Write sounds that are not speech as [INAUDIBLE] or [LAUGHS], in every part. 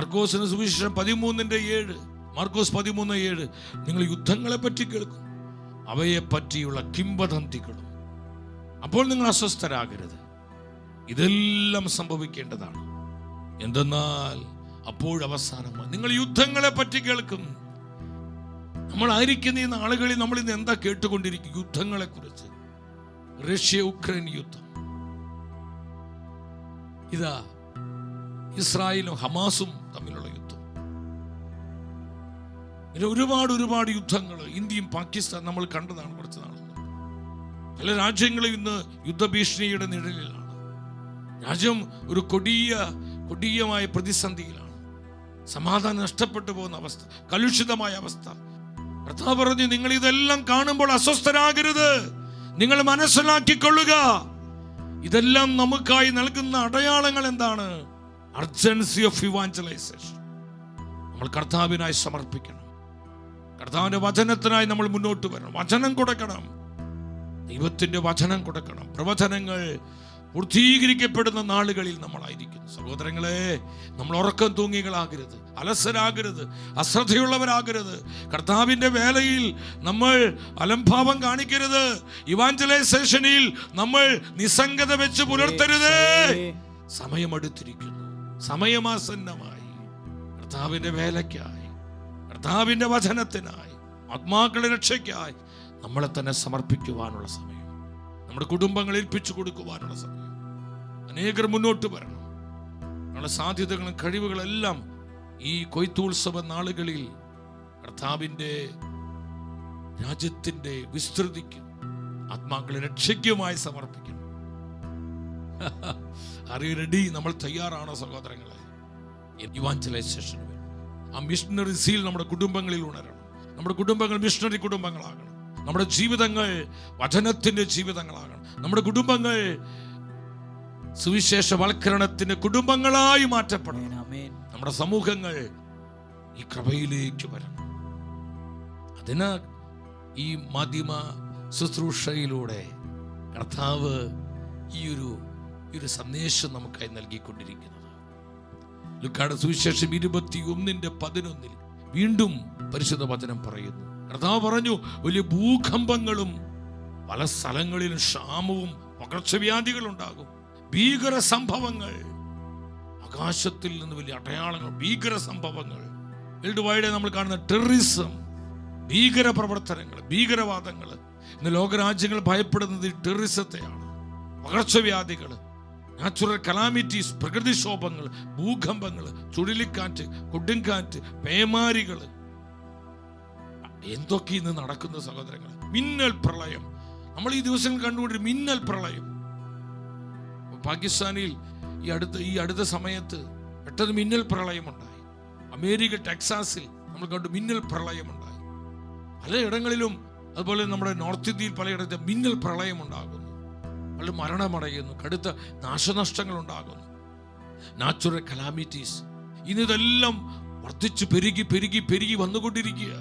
മാർക്കോസിന് സുവിശേഷം പതിമൂന്നിന്റെ ഏഴ് മാർക്കോസ് പതിമൂന്ന് ഏഴ്. നിങ്ങൾ യുദ്ധങ്ങളെ പറ്റി കേൾക്കും. അവയെ പറ്റിയുള്ള കിംവദന്തികളും അപ്പോൾ നിങ്ങൾ അസ്വസ്ഥരാകരുത്. ഇതെല്ലാം സംഭവിക്കേണ്ടതാണ്. എന്തെന്നാൽ അപ്പോഴവസാനമാണ് നിങ്ങൾ യുദ്ധങ്ങളെ പറ്റി കേൾക്കും. നമ്മൾ ആയിരിക്കുന്ന ഈ നാളുകളിൽ നമ്മൾ ഇന്ന് എന്താ കേട്ടുകൊണ്ടിരിക്കും യുദ്ധങ്ങളെ കുറിച്ച്? റഷ്യ ഉക്രൈൻ യുദ്ധം. ഇതാ ഇസ്രായേലും ഹമാസും തമ്മിലുള്ള യുദ്ധം. പിന്നെ ഒരുപാട് ഒരുപാട് യുദ്ധങ്ങൾ ഇന്ത്യയും പാകിസ്ഥാൻ നമ്മൾ കണ്ടതാണ് കുറച്ച് നാൾ പല രാജ്യങ്ങളും ഇന്ന് യുദ്ധഭീഷണിയുടെ നിഴലിലാണ്. രാജ്യം ഒരു കൊടിയ കൊടിയമായ പ്രതിസന്ധിയിലാണ്. സമാധാനം നഷ്ടപ്പെട്ടു പോകുന്ന അവസ്ഥ കലുഷിതമായ അവസ്ഥ. കർത്താവ് പറഞ്ഞു നിങ്ങൾ ഇതെല്ലാം കാണുമ്പോൾ അസ്വസ്ഥരാകരുത്. നിങ്ങൾ മനസ്സിലാക്കിക്കൊള്ളുക. ഇതെല്ലാം നമുക്കായി നൽകുന്ന അടയാളങ്ങൾ എന്താണ്? അർജൻസി ഓഫ് ഇവാഞ്ചലൈസേഷൻ നമ്മൾ കർത്താവിനായി സമർപ്പിക്കണം. കർത്താവിന്റെ വചനത്തിനായി നമ്മൾ മുന്നോട്ട് വരണം. വചനം കൊടുക്കണം. ദൈവത്തിന്റെ വചനം കൊടുക്കണം. പ്രവചനങ്ങൾ പൂർത്തീകരിക്കപ്പെടുന്ന നാളുകളിൽ നമ്മളായിരിക്കുന്നു. സഹോദരങ്ങളെ നമ്മൾ ഉറക്കം തൂങ്ങികളാകരുത്. അലസരാകരുത്. അശ്രദ്ധയുള്ളവരാകരുത്. കർത്താവിന്റെ വേലയിൽ നമ്മൾ അലംഭാവം കാണിക്കരുത്. ഇവാഞ്ചലൈസേഷനിൽ നമ്മൾ നിസ്സംഗത വെച്ച് പുലർത്തരുത്. സമയമെടുത്തിരിക്കുന്നു സമയമാസന്നമായി. കർത്താവിന്റെ വേലയ്ക്കായി കർത്താവിന്റെ വചനത്തിനായി ആത്മാക്കളുടെ രക്ഷയ്ക്കായി നമ്മളെ തന്നെ സമർപ്പിക്കുവാനുള്ള സമയം. നമ്മുടെ കുടുംബങ്ങൾ ഏൽപ്പിച്ചു കൊടുക്കുവാനുള്ള സമയം. അനേകർ മുന്നോട്ട് വരണം. നമ്മുടെ സാധ്യതകളും കഴിവുകളെല്ലാം ഈ കൊയ്ത്തുത്സവ നാളുകളിൽ കർത്താവിന്റെ രാജ്യത്തിന്റെ വിസ്തൃതിക്കും ആത്മാക്കളെ രക്ഷയ്ക്കുമായി സമർപ്പിക്കണം. [LAUGHS] അറിയ റെഡി നമ്മൾ തയ്യാറാണോ സഹോദരങ്ങളെ? ഇവാഞ്ചലൈസേഷന് വേണ്ടി. ആ മിഷണറി സീൽ നമ്മുടെ കുടുംബങ്ങളിൽ ഉണരണം. നമ്മുടെ കുടുംബങ്ങൾ മിഷണറി കുടുംബങ്ങളാകണം. നമ്മുടെ ജീവിതങ്ങൾ വചനത്തിന്റെ ജീവിതങ്ങളാകണം. നമ്മുടെ കുടുംബങ്ങൾ സുവിശേഷവൽക്കരണത്തിന്റെ കുടുംബങ്ങളായി മാറ്റപ്പെടണം. നമ്മുടെ സമൂഹങ്ങൾ ഈ കൃപയിലേക്ക് വരണം. അതിന് ഈ മാധ്യമ ശുശ്രൂഷയിലൂടെ കർത്താവ് ഈ ഒരു ഈ ഒരു സന്ദേശം നമുക്കായി നൽകിക്കൊണ്ടിരിക്കുന്നത്. ലുക്കാട് സുവിശേഷം ഇരുപത്തി ഒന്നിന്റെ പതിനൊന്നിൽ വീണ്ടും പരിശുദ്ധ വചനം പറയുന്നു. കർത്താവ് പറഞ്ഞു വലിയ ഭൂകമ്പങ്ങളും പല സ്ഥലങ്ങളിലും ക്ഷാമവും പകർച്ചവ്യാധികൾ ഉണ്ടാകും. ഭീകര സംഭവങ്ങൾ ആകാശത്തിൽ നിന്ന് വലിയ അടയാളങ്ങൾ ഭീകര സംഭവങ്ങൾ. വേൾഡ് വൈഡ് നമ്മൾ കാണുന്ന ടെററിസം ഭീകര പ്രവർത്തനങ്ങൾ ഭീകരവാദങ്ങൾ. ഇന്ന് ലോകരാജ്യങ്ങൾ ഭയപ്പെടുന്നത് ടെററിസത്തെയാണ് പകർച്ചവ്യാധികൾ നാച്ചുറൽ കലാമിറ്റീസ് പ്രകൃതിക്ഷോഭങ്ങൾ ഭൂകമ്പങ്ങൾ ചുഴലിക്കാറ്റ് കൊടുങ്കാറ്റ് പേമാരികൾ എന്തൊക്കെ ഇന്ന് നടക്കുന്ന സഹോദരങ്ങൾ മിന്നൽ പ്രളയം. നമ്മൾ ഈ ദിവസം കണ്ടുകൊണ്ടിരുന്ന മിന്നൽ പ്രളയം. പാകിസ്ഥാനിൽ ഈ അടുത്ത ഈ അടുത്ത സമയത്ത് പെട്ടെന്ന് മിന്നൽ പ്രളയമുണ്ടായി. അമേരിക്ക ടെക്സാസിൽ നമ്മൾ കണ്ടു മിന്നൽ പ്രളയമുണ്ടായി. പലയിടങ്ങളിലും അതുപോലെ നമ്മുടെ നോർത്ത് ഇന്ത്യയിൽ പലയിടത്തും മിന്നൽ പ്രളയം പല മരണമടയുന്നു. കടുത്ത നാശനഷ്ടങ്ങൾ ഉണ്ടാകുന്നു നാച്ചുറൽ കലാമിറ്റീസ് ഇന്നിതെല്ലാം വർദ്ധിച്ചു പെരുകി പെരുകി പെരുകി വന്നുകൊണ്ടിരിക്കുക.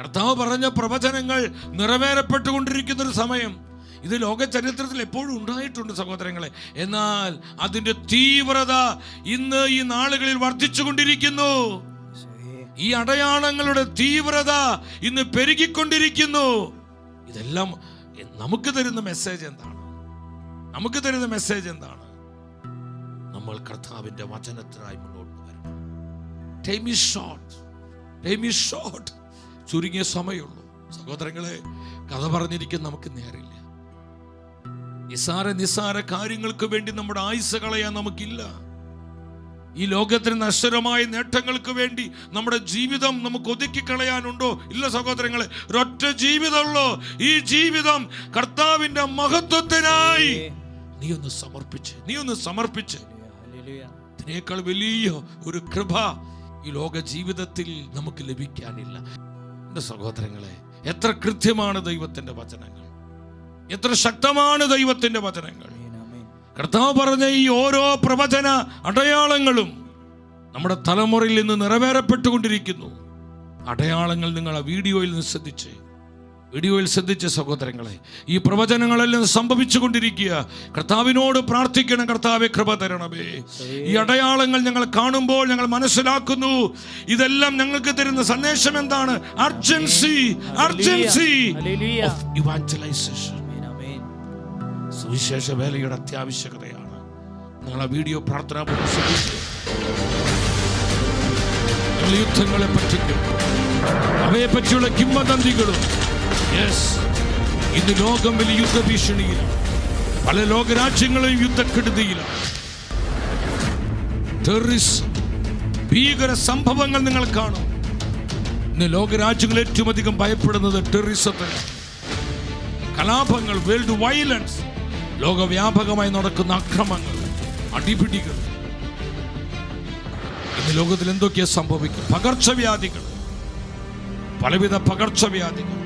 കർത്താവ് പറഞ്ഞ പ്രവചനങ്ങൾ നിറവേറപ്പെട്ടുകൊണ്ടിരിക്കുന്ന ഒരു സമയം. ഇത് ലോക ചരിത്രത്തിൽ എപ്പോഴും ഉണ്ടായിട്ടുണ്ട് സഹോദരങ്ങളെ. എന്നാൽ അതിന്റെ തീവ്രത ഇന്ന് ഈ നാളുകളിൽ വർദ്ധിച്ചുകൊണ്ടിരിക്കുന്നു. കൊണ്ടിരിക്കുന്നു ഈ അടയാളങ്ങളുടെ തീവ്രത ഇന്ന് പെരുകിക്കൊണ്ടിരിക്കുന്നു. ഇതെല്ലാം നമുക്ക് തരുന്ന മെസ്സേജ് എന്താണ്? നമുക്ക് തരുന്ന മെസ്സേജ് എന്താണ്? നമ്മൾ കർത്താവിന്റെ വചനത്തിനായി മുന്നോട്ട് വരണം. Time is short time is short ചുരുങ്ങിയ സമയമുള്ളൂ. സഹോദരങ്ങളെ കഥ പറഞ്ഞിരിക്കാൻ നമുക്ക് നേരില്ല നിസാര നിസാര കാര്യങ്ങൾക്ക് വേണ്ടി നമ്മുടെ ആയുസ് കളയാൻ നമുക്കില്ല. ഈ ലോകത്തിന് നശ്വരമായ നേട്ടങ്ങൾക്ക് വേണ്ടി നമ്മുടെ ജീവിതം നമുക്ക് ഒതുക്കി കളയാനുണ്ടോ? ഇല്ല സഹോദരങ്ങളെ ഒരൊറ്റ ജീവിതമുള്ളൂ. ഈ ജീവിതം കർത്താവിന്റെ മഹത്വത്തിനായി നീ ഒന്ന് സമർപ്പിച്ച്. നീ ഒന്ന് സമർപ്പിച്ച് ഇതിനേക്കാൾ വലിയ ഒരു കൃപ ഈ ലോക ജീവിതത്തിൽ നമുക്ക് ലഭിക്കാനില്ല. എന്റെ സഹോദരങ്ങളെ എത്ര കൃത്യമാണ് ദൈവത്തിന്റെ വചനങ്ങൾ. എത്ര ശക്തമാണ് ദൈവത്തിന്റെ വചനങ്ങൾ. കർത്താവ് പറഞ്ഞ ഈ ഓരോ പ്രവചന അടയാളങ്ങളും നമ്മുടെ തലമുറയിൽ നിന്ന് നിറവേറപ്പെട്ടുകൊണ്ടിരിക്കുന്നു. അടയാളങ്ങൾ നിങ്ങൾ ആ വീഡിയോയിൽ നിന്ന് ശ്രദ്ധിച്ച് വീഡിയോയിൽ ശ്രദ്ധിച്ച സഹോദരങ്ങളെ ഈ പ്രവചനങ്ങളെല്ലാം സംഭവിച്ചു കൊണ്ടിരിക്കുക കർത്താവിനോട് പ്രാർത്ഥിക്കണം കർത്താവെ കൃപ തരണമേ. ഈ അടയാളങ്ങൾ ഞങ്ങൾ കാണുമ്പോൾ ഞങ്ങൾ മനസ്സിലാക്കുന്നു. ഇതെല്ലാം ഞങ്ങൾക്ക് തരുന്ന സന്ദേശം എന്താണ്? Urgency urgency. ഇവാഞ്ചലൈസേഷൻ. സുവിശേഷ വേലയുടെ അത്യാവശ്യകതയാണ്. നിങ്ങൾ ആ വീഡിയോ പ്രാർത്ഥന യുദ്ധങ്ങളെ പറ്റിക്കും അവയെ പറ്റിയുള്ള കിംവദന്തികളും ഇന്ന് ലോകം വലിയ യുദ്ധഭീഷണിയിലാണ്. പല ലോകരാജ്യങ്ങളും യുദ്ധക്കെടുതിയിലാണ്. ഭീകര സംഭവങ്ങൾ നിങ്ങൾ കാണും. ഇന്ന് ലോകരാജ്യങ്ങൾ ഏറ്റവും അധികം ഭയപ്പെടുന്നത് ടെററിസത്തെ കലാപങ്ങൾ വേൾഡ് വയലൻസ് ലോകവ്യാപകമായി നടക്കുന്ന അക്രമങ്ങൾ അടിപിടികൾ. ഇന്ന് ലോകത്തിൽ എന്തൊക്കെയാ സംഭവിക്കും പകർച്ചവ്യാധികൾ. പലവിധ പകർച്ചവ്യാധികൾ.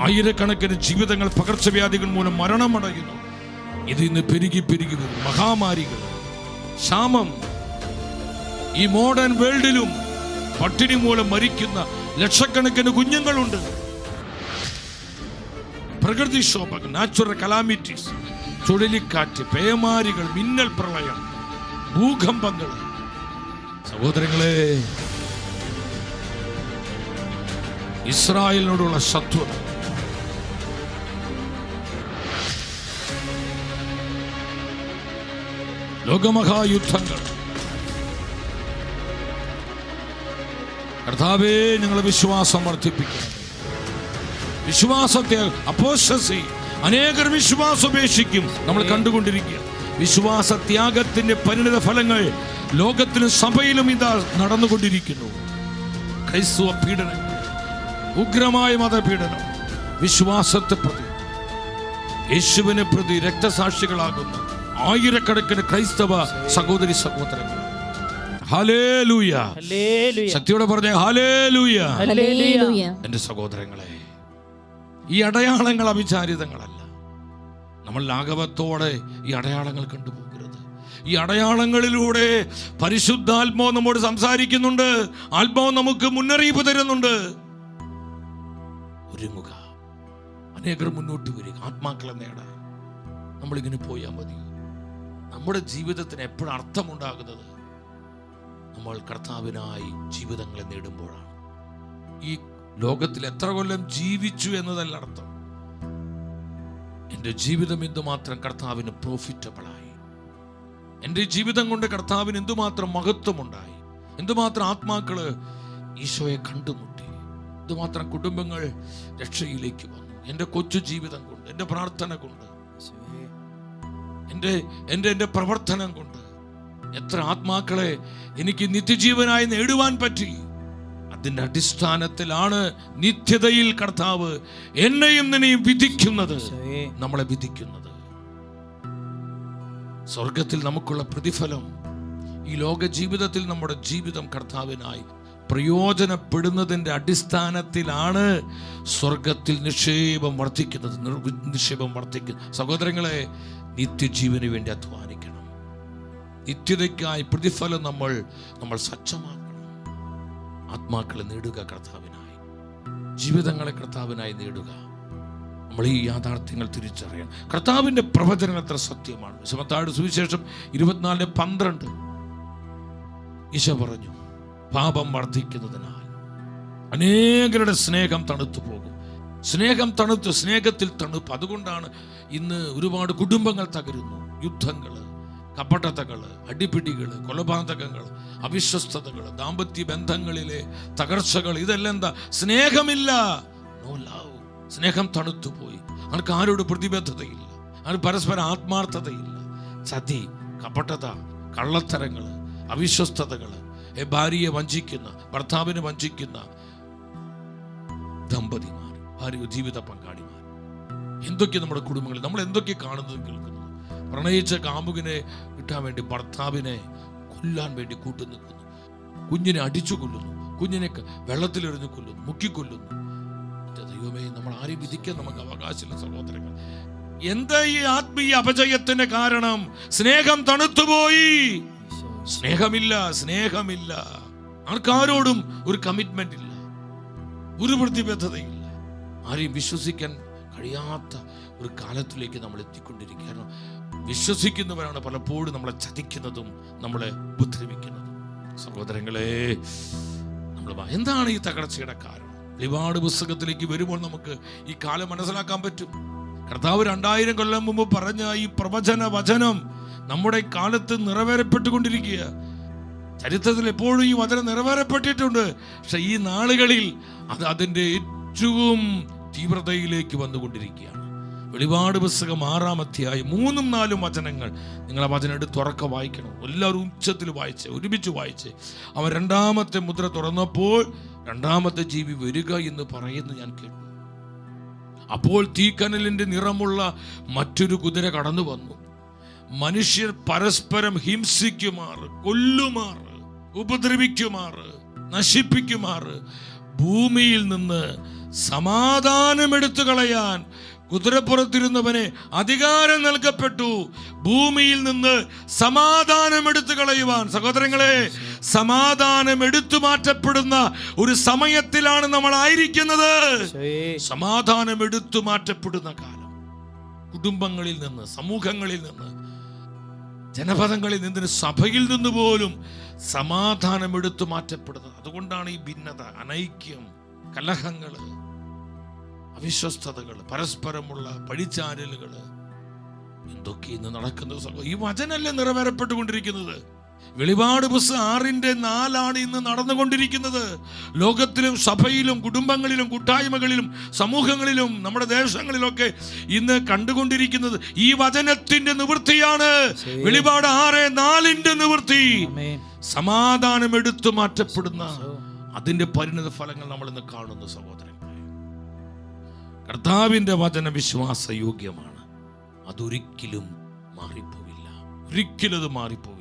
ആയിരക്കണക്കിന് ജീവിതങ്ങൾ പകർച്ചവ്യാധികൾ മൂലം മരണമടയുന്നു. ഇത് ഇന്ന് പെരുകി പെരുകി വരും മഹാമാരികൾ ക്ഷാമം. ഈ മോഡേൺ വേൾഡിലും പട്ടിണി മൂലം മരിക്കുന്ന ലക്ഷക്കണക്കിന് കുഞ്ഞുങ്ങളുണ്ട്. പ്രകൃതിക്ഷോഭങ്ങൾ നാച്ചുറൽ കലാമിറ്റീസ് ചുഴലിക്കാറ്റ് പേമാരികൾ മിന്നൽ പ്രളയം ഭൂകമ്പങ്ങൾ. സഹോദരങ്ങളെ ഇസ്രായേലിനോടുള്ള ശത്രുത ലോകമഹായുദ്ധങ്ങൾ. കർത്താവേ ഞങ്ങളെ വിശ്വാസം വർദ്ധിപ്പിക്കണം വിശ്വാസത്തെ അപ്പോസി അനേകർ വിശ്വാസം ഉപേക്ഷിക്കും. നമ്മൾ കണ്ടുകൊണ്ടിരിക്കുക. വിശ്വാസ ത്യാഗത്തിന്റെ പരിണിത ഫലങ്ങൾ ലോകത്തിലും സഭയിലും ഇതാ നടന്നുകൊണ്ടിരിക്കുന്നു. ക്രൈസ്തവ പീഡനം ഉഗ്രമായ മതപീഡനം വിശ്വാസത്തെ പ്രതി യേശുവിനെ പ്രതി രക്തസാക്ഷികളാകുന്ന. ആയിരക്കണക്കിന് ക്രൈസ്തവ സഹോദരി സഹോദരങ്ങൾ. ശക്തിയോടെ പറഞ്ഞ ഹലേലൂയ എന്റെ സഹോദരങ്ങളെ ഈ അടയാളങ്ങൾ അവിചാരിതങ്ങളല്ല. നമ്മൾ ലാഘവത്തോടെ ഈ അടയാളങ്ങൾ കണ്ടുപോകരുത്. ഈ അടയാളങ്ങളിലൂടെ പരിശുദ്ധാത്മാവ് നമ്മോട് സംസാരിക്കുന്നുണ്ട് ആത്മാവ് നമുക്ക് മുന്നറിയിപ്പ് തരുന്നുണ്ട്. ഒരുങ്ങുക. അനേകർ മുന്നോട്ട് വരിക. ആത്മാക്കളെ നേടാൻ നമ്മളിങ്ങനെ പോയാൽ മതി നമ്മുടെ ജീവിതത്തിന് എപ്പോഴും അർത്ഥമുണ്ടാകുന്നത് നമ്മൾ കർത്താവിനായി ജീവിതങ്ങളെ നേടുമ്പോഴാണ്. ഈ ലോകത്തിൽ എത്ര കൊല്ലം ജീവിച്ചു എന്നതല്ല അർത്ഥം. എന്റെ ജീവിതം എന്തുമാത്രം കർത്താവിന് പ്രോഫിറ്റബിളായി എന്റെ ജീവിതം കൊണ്ട് കർത്താവിന് എന്തുമാത്രം മഹത്വമുണ്ടായി? എന്തുമാത്രം ആത്മാക്കൾ ഈശോയെ കണ്ടുമുട്ടി? എന്തുമാത്രം കുടുംബങ്ങൾ രക്ഷയിലേക്ക് വന്നു? എന്റെ കൊച്ചു ജീവിതം കൊണ്ട് എന്റെ പ്രാർത്ഥന കൊണ്ട്. എന്റെ എന്റെ എന്റെ പ്രവർത്തനം കൊണ്ട്. എത്ര ആത്മാക്കളെ എനിക്ക് നിത്യജീവനായി നേടുവാൻ പറ്റി. അതിന്റെ അടിസ്ഥാനത്തിലാണ് നിത്യതയിൽ കർത്താവ് എന്നെയും നിന്നെയും വിധിക്കുന്നത്. നമ്മളെ വിധിക്കുന്നത്. സ്വർഗത്തിൽ നമുക്കുള്ള പ്രതിഫലം ഈ ലോക ജീവിതത്തിൽ നമ്മുടെ ജീവിതം കർത്താവിനായി പ്രയോജനപ്പെടുന്നതിന്റെ അടിസ്ഥാനത്തിലാണ് സ്വർഗത്തിൽ നിക്ഷേപം വർദ്ധിക്കുന്നത് നിക്ഷേപം വർദ്ധിക്കുന്നത് സഹോദരങ്ങളെ നിത്യജീവന് വേണ്ടി അധ്വാനിക്കണം. നിത്യതയ്ക്കായി പ്രതിഫലം നമ്മൾ നമ്മൾ സജ്ജമാക്കണം. ആത്മാക്കളെ നേടുക കർത്താവിനായി. ജീവിതങ്ങളെ കർത്താവിനായി നേടുക. നമ്മൾ ഈ യാഥാർത്ഥ്യങ്ങൾ തിരിച്ചറിയണം. കർത്താവിന്റെ പ്രവചനം എത്ര സത്യമാണ്. വിശമത്താട് സുവിശേഷം ഇരുപത്തിനാല് പന്ത്രണ്ട്. ഈശ പറഞ്ഞു പാപം വർദ്ധിക്കുന്നതിനാൽ അനേകരുടെ സ്നേഹം തണുത്തു പോകും സ്നേഹം തണുത്ത് സ്നേഹത്തിൽ തണുപ്പ്. അതുകൊണ്ടാണ് ഇന്ന് ഒരുപാട് കുടുംബങ്ങൾ തകരുന്നു. യുദ്ധങ്ങൾ കപടതകൾ അടിപിടികൾ കൊലപാതകങ്ങൾ അവിശ്വസ്തതകൾ ദാമ്പത്യ ബന്ധങ്ങളിലെ തകർച്ചകൾ. ഇതെല്ലാം എന്താ? സ്നേഹമില്ല. നോ ലവ് സ്നേഹം തണുത്തുപോയി. അവർക്ക് ആരോട് പ്രതിബദ്ധതയില്ല. അവർക്ക് പരസ്പരം ആത്മാർത്ഥതയില്ല. ചതി കപടത കള്ളത്തരങ്ങൾ അവിശ്വസ്തതകൾ. ഭാര്യയെ വഞ്ചിക്കുന്ന ഭർത്താവിനെ വഞ്ചിക്കുന്ന ദമ്പതിമാർ. ഭാര്യ ജീവിത പങ്കാളിമാർ എന്തൊക്കെ നമ്മുടെ കുടുംബങ്ങളിൽ? നമ്മൾ എന്തൊക്കെ കാണുന്നത് കേൾക്കുന്നത്? പ്രണയിച്ച കാമുകിനെ കിട്ടാൻ വേണ്ടി ഭർത്താവിനെ കൊല്ലാൻ വേണ്ടി കൂട്ടു നിൽക്കുന്നു. കുഞ്ഞിനെ അടിച്ചു കൊല്ലുന്നു. കുഞ്ഞിനെ വെള്ളത്തിലെറിഞ്ഞ് കൊല്ലുന്നു. മുക്കിക്കൊല്ലുന്നു. ദൈവമേ നമ്മൾ ആരെയും വിധിക്കാൻ നമുക്ക് അവകാശമില്ല സഹോദരങ്ങൾ എന്താ ഈ ആത്മീയ അപജയത്തിന് കാരണം? സ്നേഹം തണുത്തുപോയി. സ്നേഹമില്ല സ്നേഹമില്ല. ആർക്കാരോടും ഒരു കമ്മിറ്റ്മെന്റ് ഇല്ല. ഒരു പ്രതിബദ്ധതയില്ല. ആരെയും വിശ്വസിക്കാൻ കഴിയാത്ത ഒരു കാലത്തിലേക്ക് നമ്മൾ എത്തിക്കൊണ്ടിരിക്കുകയാണ്. വിശ്വസിക്കുന്നവരാണ് പലപ്പോഴും നമ്മളെ ചതിക്കുന്നതും നമ്മളെ ഉപദ്രവിക്കുന്നതും. സഹോദരങ്ങളെ നമ്മൾ എന്താണ് ഈ തകർച്ചയുടെ കാരണം? ഒരുപാട് പുസ്തകത്തിലേക്ക് വരുമ്പോൾ നമുക്ക് ഈ കാലം മനസ്സിലാക്കാൻ പറ്റും. കർത്താവ് രണ്ടായിരം കൊല്ലം മുമ്പ് പറഞ്ഞ ഈ പ്രവചന വചനം നമ്മുടെ കാലത്ത് നിറവേറപ്പെട്ടുകൊണ്ടിരിക്കുക ചരിത്രത്തിൽ എപ്പോഴും ഈ വചനം നിറവേറപ്പെട്ടിട്ടുണ്ട്. പക്ഷെ ഈ നാളുകളിൽ അത് അതിന്റെ ഏറ്റവും തീവ്രതയിലേക്ക് വന്നുകൊണ്ടിരിക്കുകയാണ്. വെളിപാട് പുസ്തകം ആറാം അധ്യായം മൂന്നും നാലും വചനങ്ങൾ നിങ്ങൾ ആ വചനം എടുത്ത് തുറക്ക വായിക്കണം. എല്ലാവരും ഉച്ചത്തിൽ വായിച്ച് ഒരുമിച്ച് വായിച്ച്. അവൻ രണ്ടാമത്തെ മുദ്ര തുറന്നപ്പോൾ രണ്ടാമത്തെ ജീവി വരിക എന്ന് പറയുന്നു ഞാൻ കേട്ടു. അപ്പോൾ തീക്കനലിന്റെ നിറമുള്ള മറ്റൊരു കുതിര കടന്നു വന്നു. മനുഷ്യർ പരസ്പരം ഹിംസിക്കുമാറ് കൊല്ലുമാർ ഉപദ്രവിക്കുമാർ നശിപ്പിക്കുമാർ ഭൂമിയിൽ നിന്ന് സമാധാനം എടുത്തു കളയാൻ കുതിരപ്പുറത്തിരുന്നവനെ അധികാരം നൽകപ്പെട്ടു. ഭൂമിയിൽ നിന്ന് സമാധാനം എടുത്തു കളയുവാൻ സഹോദരങ്ങളെ സമാധാനം എടുത്തു മാറ്റപ്പെടുന്ന ഒരു സമയത്തിലാണ് നമ്മൾ ആയിരിക്കുന്നത്. സമാധാനം എടുത്തു മാറ്റപ്പെടുന്ന കാലം. കുടുംബങ്ങളിൽ നിന്ന് സമൂഹങ്ങളിൽ നിന്ന് ജനപദങ്ങളിൽ നിന്ന് സഭയിൽ നിന്ന് പോലും സമാധാനം എടുത്തു മാറ്റപ്പെടുന്നത്. അതുകൊണ്ടാണ് ഈ ഭിന്നത അനൈക്യം കലഹങ്ങൾ അവിശ്വസ്തതകൾ പരസ്പരമുള്ള പഴിച്ചാരലുകൾ എന്തൊക്കെ ഇന്ന് നടക്കുന്നത് ഈ വചനല്ലേ നിറവേറപ്പെട്ടുകൊണ്ടിരിക്കുന്നത്. വെളിപാട് പുസ്തകം ആറിന്റെ നാലാണ് ഇന്ന് നടന്നുകൊണ്ടിരിക്കുന്നത്. ലോകത്തിലും സഭയിലും കുടുംബങ്ങളിലും കൂട്ടായ്മകളിലും സമൂഹങ്ങളിലും നമ്മുടെ ദേശങ്ങളിലൊക്കെ ഇന്ന് കണ്ടുകൊണ്ടിരിക്കുന്നത് ഈ വചനത്തിന്റെ നിവൃത്തിയാണ്. വെളിപാട് ആറ് നാലിന്റെ നിവൃത്തി. സമാധാനം എടുത്തു മാറ്റപ്പെടുന്ന അതിന്റെ പരിണിത ഫലങ്ങൾ നമ്മൾ ഇന്ന് കാണുന്നു സഹോദരങ്ങളെ കർത്താവിന്റെ വചന വിശ്വാസയോഗ്യമാണ്. അതൊരിക്കലും മാറിപ്പോവില്ല. ഒരിക്കലും അത് മാറിപ്പോവില്ല.